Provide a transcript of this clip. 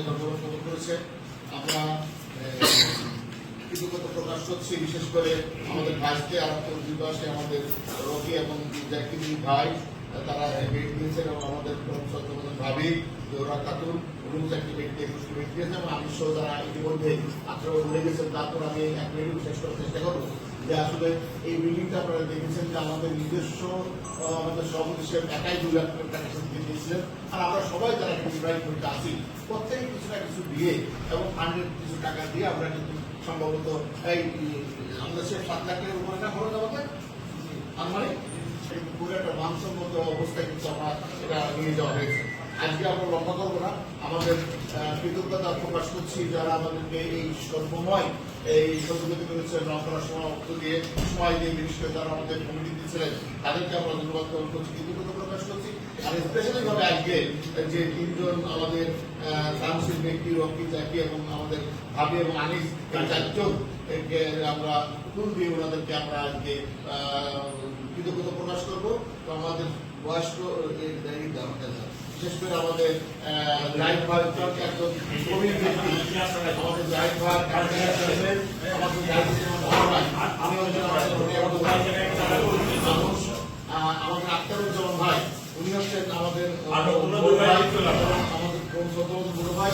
সবাই ধন্যবাদ জ্ঞাপন করেছে। আমরা কৃতজ্ঞতা প্রকাশ করছি, বিশেষ করে আমাদের ভাইকে আর দুপাশে আমাদের রকি এবং জাকির ভাই, তারা বেড দিয়েছেন এবং আমাদের সত্যমতন ভাবি, জোহরা খাতুন চাকরি বেড দিয়ে একুশটি বেড দিয়েছেন এবং আমি সহ যারা ইতিমধ্যে আঠারো ভুলে গেছেন, তারপর আমি এক মিনিট শেষ করার চেষ্টা যে আসলে এই বিল্ডিংটা আপনারা দেখেছেন যে আমাদের নিজস্ব আমাদের সভাপতি সাহেব একাই দুই লাখ টাকা দিয়ে দিয়েছিলেন। আর আমরা সবাই যারা ডিভাইড করতে আসি, প্রত্যেকে কিছু না কিছু দিয়ে এবং ফান্ডের কিছু টাকা দিয়ে আমরা কিন্তু সম্ভবত এই, আমাদের সে সাত লাখ টাকার উপরে না খরচ আমাদের আর মানে পুরো একটা মানসম্মত অবস্থায় কিন্তু আমরা এটা নিয়ে যাওয়া হয়েছে। আজকে আমরা লক্ষ্য করব না আমাদের কৃতজ্ঞতা প্রকাশ করছি যারা আমাদেরকে এই সর্বময় এই সহযোগিতা করেছে রং করার সময় অর্থ দিয়ে সময় দিয়ে বিশেষ করে যারা আমাদের কমিটি দিয়েছিলেন তাদেরকে আমরা ধন্যবাদ জ্ঞাপন করছি কৃতজ্ঞতা প্রকাশ করছি আর স্পেশালি ভাবে আজকে যে তিনজন আমাদের সাংসদ ব্যক্তি রকি জাকি এবং আমাদের ভাবি এবং আনিস চারজন আমরা ফুল দিয়ে ওনাদেরকে আমরা আজকে কৃতজ্ঞতা প্রকাশ করব আমাদের বয়স্ক বিশেষ করে আমাদের লাইফ ভাই একজন প্রবীণ ব্যক্তি আমাদের লাইফ ভাই আমাদের আক্তারুজ্জামান ভাই উনি হচ্ছেন আমাদের আমাদের বড় ভাই